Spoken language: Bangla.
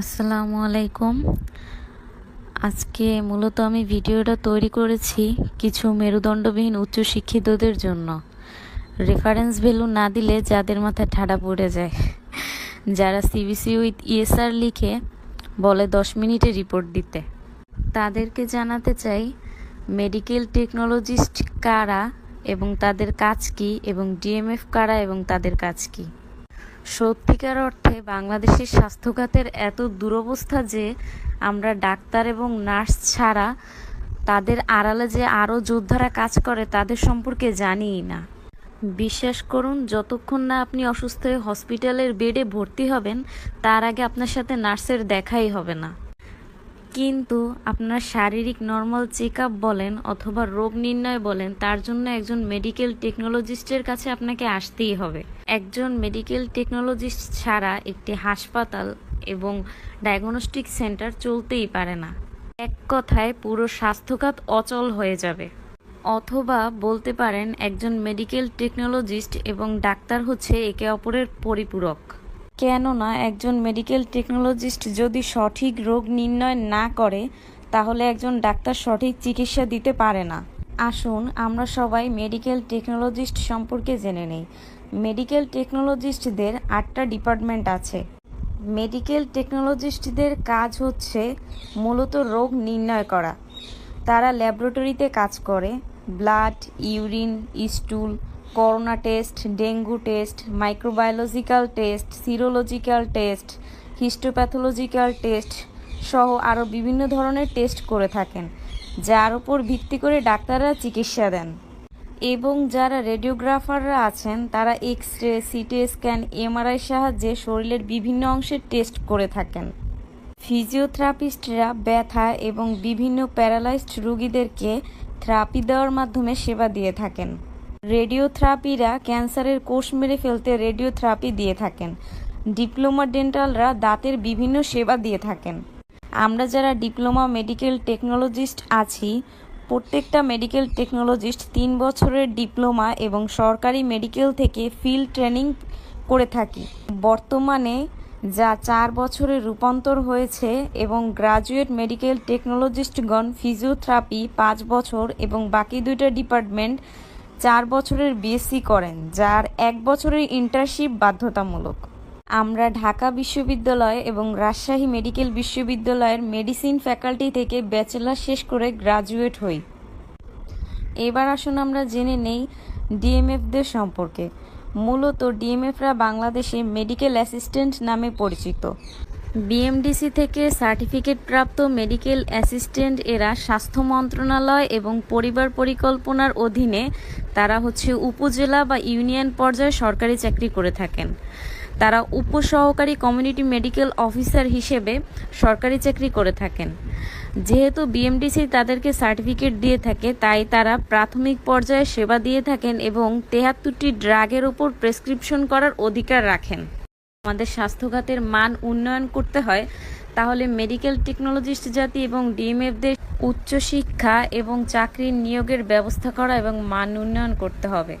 আসসালামু আলাইকুম। আজকে মূলত আমি ভিডিওটা তৈরি করেছি কিছু মেরুদণ্ডবিহীন উচ্চশিক্ষিতদের জন্য। রেফারেন্স ভ্যালু না দিলে যাদের মাথায় ঠাডা পড়ে যায়। যারা সিবিসি উইথ ইএসআর লিখে বলে দশ মিনিটে রিপোর্ট দিতে। তাদেরকে জানাতে চাই মেডিকেল টেকনোলজিস্ট কারা এবং তাদের কাজ কি এবং ডিএমএফ কারা এবং তাদের কাজ কি? সত্যিকার অর্থে বাংলাদেশের স্বাস্থ্যখাতের এত দুরবস্থা যে আমরা ডাক্তার এবং নার্স ছাড়া তাদের আড়ালে যে আরও যোদ্ধারা কাজ করে তাদের সম্পর্কে জানিই না। বিশ্বাস করুন, যতক্ষণ না আপনি অসুস্থ হয়ে হসপিটালের বেডে ভর্তি হবেন, তার আগে আপনার সাথে নার্সের দেখাই হবে না। কিন্তু আপনার শারীরিক নর্মাল চেক বলেন অথবা রোগ নির্ণয় বলেন, তার জন্য একজন মেডিকেল টেকনোলজিস্টের কাছে আপনাকে আসতেই হবে। একজন মেডিকেল টেকনোলজিস্ট ছাড়া একটি হাসপাতাল এবং ডায়াগনস্টিক সেন্টার চলতেই পারে না। এক কথায় পুরো স্বাস্থ্যখাত অচল হয়ে যাবে। অথবা বলতে পারেন, একজন মেডিকেল টেকনোলজিস্ট এবং ডাক্তার হচ্ছে একে অপরের পরিপূরক। কেননা একজন মেডিকেল টেকনোলজিস্ট যদি সঠিক রোগ নির্ণয় না করে, তাহলে একজন ডাক্তার সঠিক চিকিৎসা দিতে পারে না। আসুন আমরা সবাই মেডিকেল টেকনোলজিস্ট সম্পর্কে জেনে নেই। মেডিকেল টেকনোলজিস্টদের আটটা ডিপার্টমেন্ট আছে। মেডিকেল টেকনোলজিস্টদের কাজ হচ্ছে মূলত রোগ নির্ণয় করা। তারা ল্যাবরেটরিতে কাজ করে blood urine stool corona test dengue test microbiological test serological test histopathological test সহ আরও বিভিন্ন ধরনের টেস্ট করে থাকেন, যার উপর ভিত্তি করে ডাক্তাররা চিকিৎসা দেন। এবং যারা রেডিওগ্রাফাররা আছেন, তারা X ray CT scan MRI সাহায্যে শরীরের বিভিন্ন অংশের টেস্ট করে থাকেন। ফিজিওথেরাপিস্টরা ব্যথা এবং বিভিন্ন প্যারালাইজড রোগীদেরকে থেরাপি দেওয়ার মাধ্যমে সেবা দিয়ে থাকেন। রেডিওথেরাপিরা ক্যান্সারের কোষ মেরে ফেলতে রেডিওথেরাপি দিয়ে থাকেন। ডিপ্লোমা ডেন্টালরা দাঁতের বিভিন্ন সেবা দিয়ে থাকেন। আমরা যারা ডিপ্লোমা মেডিকেল টেকনোলজিস্ট আছি, প্রত্যেকটা মেডিকেল টেকনোলজিস্ট তিন বছরের ডিপ্লোমা এবং সরকারি মেডিকেল থেকে ফিল্ড ট্রেনিং করে থাকি। বর্তমানে যা চার বছরে রূপান্তর হয়েছে এবং গ্রাজুয়েট মেডিকেল টেকনোলজিস্টগণ ফিজিওথেরাপি পাঁচ বছর এবং বাকি দুইটা ডিপার্টমেন্ট চার বছরের বিএসসি করেন, যার এক বছরের ইন্টার্নশিপ বাধ্যতামূলক। আমরা ঢাকা বিশ্ববিদ্যালয় এবং রাজশাহী মেডিকেল বিশ্ববিদ্যালয়ের মেডিসিন ফ্যাকাল্টি থেকে ব্যাচেলার শেষ করে গ্রাজুয়েট হই। এবার আসুন আমরা জেনে নেই ডিএমএফদের সম্পর্কে। মূলত ডিএমএফরা বাংলাদেশে মেডিকেল অ্যাসিস্ট্যান্ট নামে পরিচিত। বিএমডিসি থেকে সার্টিফিকেট প্রাপ্ত মেডিকেল অ্যাসিস্ট্যান্ট এরা স্বাস্থ্য মন্ত্রণালয় এবং পরিবার পরিকল্পনার অধীনে তারা হচ্ছে উপজেলা বা ইউনিয়ন পর্যায়ে সরকারি চাকরি করে থাকেন। তারা উপসহকারী কমিউনিটি মেডিকেল অফিসার হিসেবে সরকারি চাকরি করে থাকেন। যেহেতু বিএমডিসি তাদেরকে সার্টিফিকেট দিয়ে থাকে, তাই তারা প্রাথমিক পর্যায়ে সেবা দিয়ে থাকেন এবং তেহাত্তরটি ড্রাগের ওপর প্রেসক্রিপশন করার অধিকার রাখেন। আমাদের স্বাস্থ্যঘাতের মান উন্নয়ন করতে হয়, তাহলে মেডিকেল টেকনোলজিস্ট জাতি এবং ডিএমএফদের উচ্চশিক্ষা এবং চাকরির নিয়োগের ব্যবস্থা করা এবং মান উন্নয়ন করতে হবে।